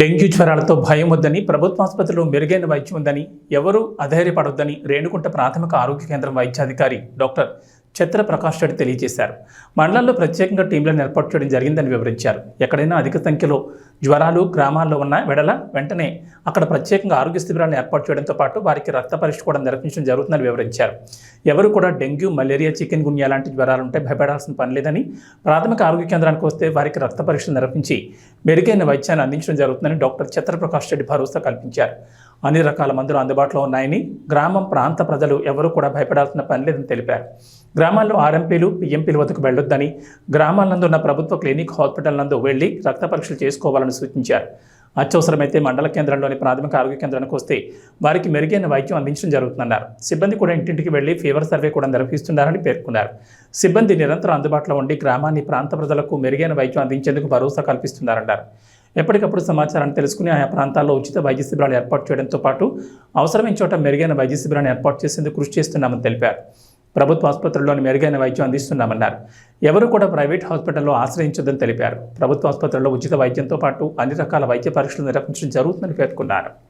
Dengue జ్వరాలతో భయం వద్దని ప్రభుత్వ ఆసుపత్రిలో మెరుగైన వైద్యం ఉందని ఎవరూ అధైర్యపడొద్దని రేణుకుంట ప్రాథమిక ఆరోగ్య కేంద్రం వైద్యాధికారి డాక్టర్ చిత్ర ప్రకాష్ రెడ్డి తెలియజేశారు. మండలంలో ప్రత్యేకంగా టీంలను ఏర్పాటు చేయడం జరిగిందని వివరించారు. ఎక్కడైనా అధిక సంఖ్యలో జ్వరాలు గ్రామాల్లో ఉన్న వెడల వెంటనే అక్కడ ప్రత్యేకంగా ఆరోగ్య శిబిరాలను ఏర్పాటు చేయడంతో పాటు వారికి రక్త పరీక్ష కూడా నిర్వహించడం జరుగుతుందని వివరించారు. ఎవరు కూడా డెంగ్యూ మలేరియా చికెన్ గున్యా లాంటి జ్వరాలు ఉంటే భయపడాల్సిన పని లేదని ప్రాథమిక ఆరోగ్య కేంద్రానికి వస్తే వారికి రక్త పరీక్షలు నిర్వహించి మెరుగైన వైద్యాన్ని అందించడం జరుగుతుందని డాక్టర్ చిత్రప్రకాష్ రెడ్డి భరోసా కల్పించారు. అన్ని రకాల మందులు అందుబాటులో ఉన్నాయని గ్రామం ప్రాంత ప్రజలు ఎవరూ కూడా భయపడాల్సిన పని లేదని తెలిపారు. గ్రామాల్లో ఆర్ఎంపీలు పిఎంపీల వద్దకు వెళ్ళొద్దని గ్రామాలందు ఉన్న ప్రభుత్వ క్లినిక్ హాస్పిటల్ నందు వెళ్ళి రక్త పరీక్షలు చేసుకోవాలని సూచించారు. అత్యవసరమైతే మండల కేంద్రంలోని ప్రాథమిక ఆరోగ్య కేంద్రానికి వస్తే వారికి మెరుగైన వైద్యం అందించడం జరుగుతుందన్నారు. సిబ్బంది కూడా ఇంటింటికి వెళ్ళి ఫీవర్ సర్వే కూడా నిర్వహిస్తున్నారని పేర్కొన్నారు. సిబ్బంది నిరంతరం అందుబాటులో ఉండి గ్రామాన్ని ప్రాంత ప్రజలకు మెరుగైన వైద్యం అందించేందుకు భరోసా కల్పిస్తున్నారన్నారు. ఎప్పటికప్పుడు సమాచారాన్ని తెలుసుకుని ఆయా ప్రాంతాల్లో ఉచిత వైద్య శిబిరాలు ఏర్పాటు చేయడంతో పాటు అవసరమైన చోట మెరుగైన వైద్య శిబిరాన్ని ఏర్పాటు చేసేందుకు కృషి చేస్తున్నామని తెలిపారు. ప్రభుత్వ ఆసుపత్రుల్లోని మెరుగైన వైద్యం అందిస్తున్నామన్నారు. ఎవరు కూడా ప్రైవేట్ హాస్పిటల్లో ఆశ్రయించొద్దని తెలిపారు. ప్రభుత్వ ఆసుపత్రుల్లో ఉచిత వైద్యంతో పాటు అన్ని రకాల వైద్య పరీక్షలు నిర్వహించడం జరుగుతుందని పేర్కొన్నారు.